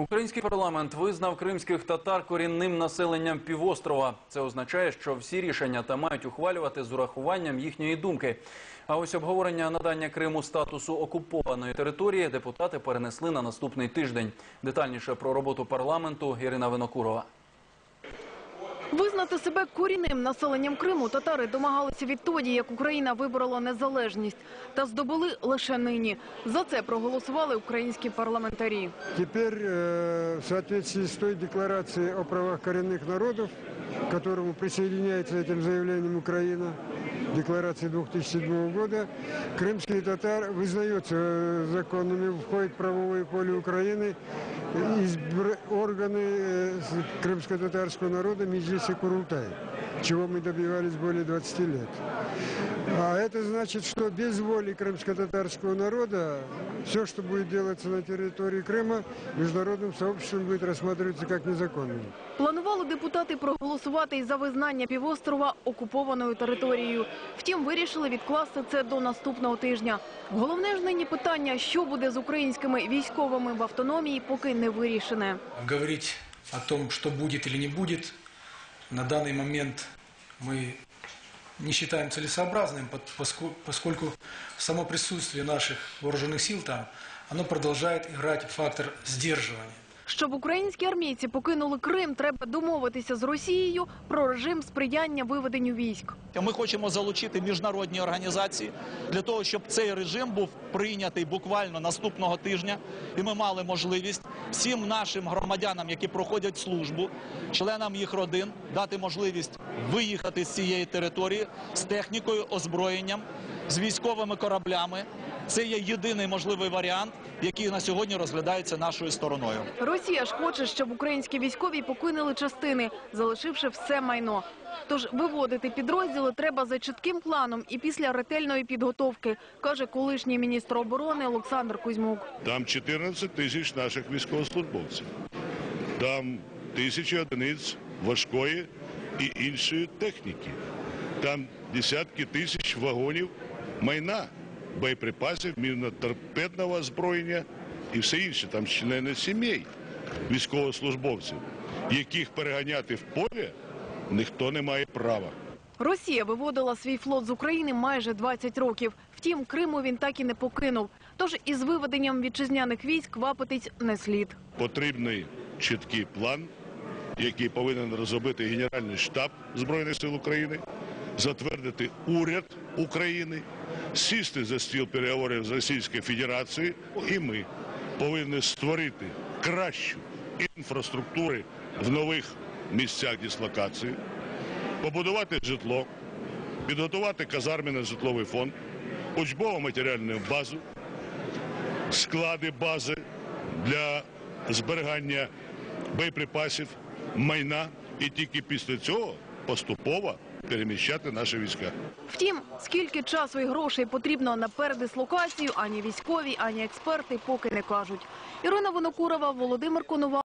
Український парламент визнав кримських татар корінним населенням півострова. Це означає, що всі рішення та мають ухвалювати з урахуванням їхньої думки. А ось обговорення надання Криму статусу окупованої території депутати перенесли на наступний тиждень. Детальніше про роботу парламенту Ірина Винокурова. Визнати себе корінним населенням Криму татари домагалися відтоді, як Україна виборола незалежність, та здобули лише нині. За це проголосували українські парламентарі. Теперь э, в соответствии с той декларацией о правах коренных народов, к которому присоединяется этим заявлением Украина, декларации 2007 года, крымские татар вызнаются э, законными, входит в правовое поле Украины, избр- органы э, с- крымско-татарского народа Меджлиса Курултай, чего мы добивались более 20 лет. А это значит, что без воли крымско-татарского народа все, что будет делаться на территории Крыма, международным сообществом будет рассматриваться как незаконным. Планували депутати проголосувати і за визнання півострова окупованою територією. Втім, вирішили відкласти це до наступного тижня. Головне ж нині питання, що буде з українськими військовими в автономії, поки не вирішене. Говорить о том, что будет или не будет, на данный момент мы не считаем целесообразным, поскольку само присутствие наших вооруженных сил там, оно продолжает играть фактор сдерживания. Щоб українські армійці покинули Крим, треба домовитися з Росією про режим сприяння виведенню військ. Ми хочемо залучити міжнародні організації для того, щоб цей режим був прийнятий буквально наступного тижня, і ми мали можливість всім нашим громадянам, які проходять службу, членам їх родин, дати можливість виїхати з цієї території з технікою, озброєнням, з військовими кораблями. Це є єдиний можливий варіант, який на сьогодні розглядається нашою стороною. Росія ж хоче, щоб українські військові покинули частини, залишивши все майно. Тож виводити підрозділи треба за чітким планом і після ретельної підготовки, каже колишній міністр оборони Олександр Кузьмук. Там 14 тисяч наших військовослужбовців. Там тисячі одиниць важкої і іншої техніки. Там десятки тисяч вагонів майна, боєприпасів, міноторпедного озброєння і все інше. Там члени сімей військовослужбовців, яких переганяти в поле ніхто не має права. Росія виводила свій флот з України майже 20 років. Втім, Криму він так і не покинув. Тож із виведенням вітчизняних військ квапитись не слід. потрібний чіткий план, який повинен розробити Генеральний штаб Збройних сил України, затвердити уряд України, сісти за стіл переговорів з Російською Федерацією, і ми повинні створити кращу інфраструктуру в нових місцях дислокації, побудувати житло, підготувати казарменний житловий фонд, учбово матеріальну базу, склади бази для зберігання боєприпасів, майна. І тільки після цього поступово переміщати наші війська. Втім, скільки часу і грошей потрібно на передислокацію, ані військові, ані експерти поки не кажуть. Ірина Винокурова, Володимир Конова.